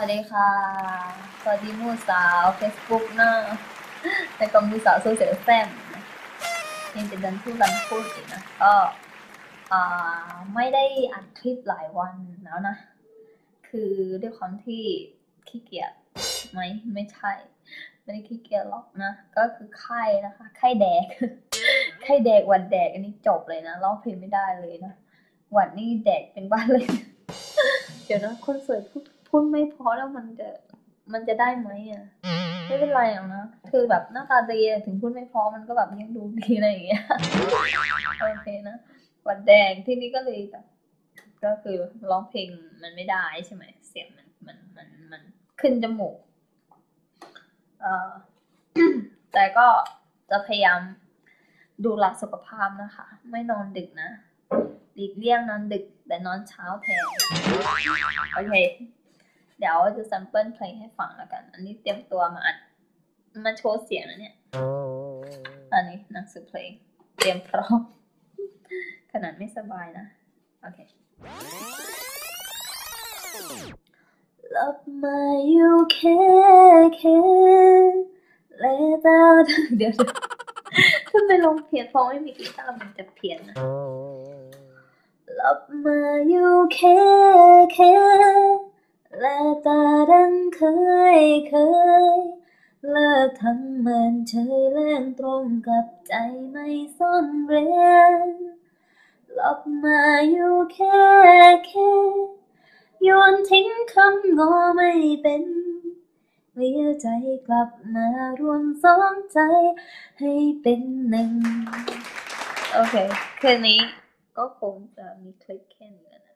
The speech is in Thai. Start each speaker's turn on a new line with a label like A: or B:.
A: สวัสดีค่ะ สวัสดีมูสาว Facebook นะแล้วก็มูสาวโซเชียแซมยังจะเดินพูดรันพูดอีกนะก็อ่าไม่ได้อัดคลิปหลายวันแล้วนะ คือด้วยความที่ขี้เกียจไหมไม่ใช่ ไม่ได้ขี้เกียจหรอกนะ ก็คือไข้นะคะ ไข้แดก ไข้แดกหวัดแดกอันนี้จบเลยนะร้องเพลงไม่ได้เลยนะหวัดนี่แดกเป็นบ้านเลย เดี๋ยวนะคนสวยพูด พูดไม่พอแล้วมันจะมันจะได้ไหมอะไม่เป็นไรหรอกนะคือแบบหน้าตาดีถึงพูดไม่พอมันก็แบบยังดูดีอะไรอย่างเงี้ยโอเคนะวัดแดงที่นี่ก็เลยแบบก็คือร้องเพลงมันไม่ได้ใช่ไหมเสียงมันมันมันมันขึ้นจมูกเออแต่ก็จะพยายามดูแลสุขภาพนะคะ ไม่นอนดึกนะหลีกเลี่ยงนอนดึกแต่นอนเช้าแทนโอเค เดี๋ยวจะแซมเปิลเพลงให้ฟังแล้วกัน อันนี้เตรียมตัวมาอัดมาโชว์เสียงนะเนี่ยอันนี้หนังสือเพลง เตรียมพร้อมขนาดไม่สบายนะ โอเคหลับมาอยู่แค่แค่เลตาเดี๋ยวถ้าไม่ลงเพียนเพราะไม่มีกีตาร์มันจะเพี้ยนนะหลับมาอยู่แค่แค่และตาดัง เคยเคย เลิกทำเหมือนเฉยแรงตรงกับใจไม่ซ่อนเร้นหลับมาอยู่แค่แค่โยนทิ้งคำงอไม่เป็นเลียใจกลับมารวมสองใจให้เป็นหนึ่ง โอเคคืนนี้ก็คงจะมีคลิปแค่นี้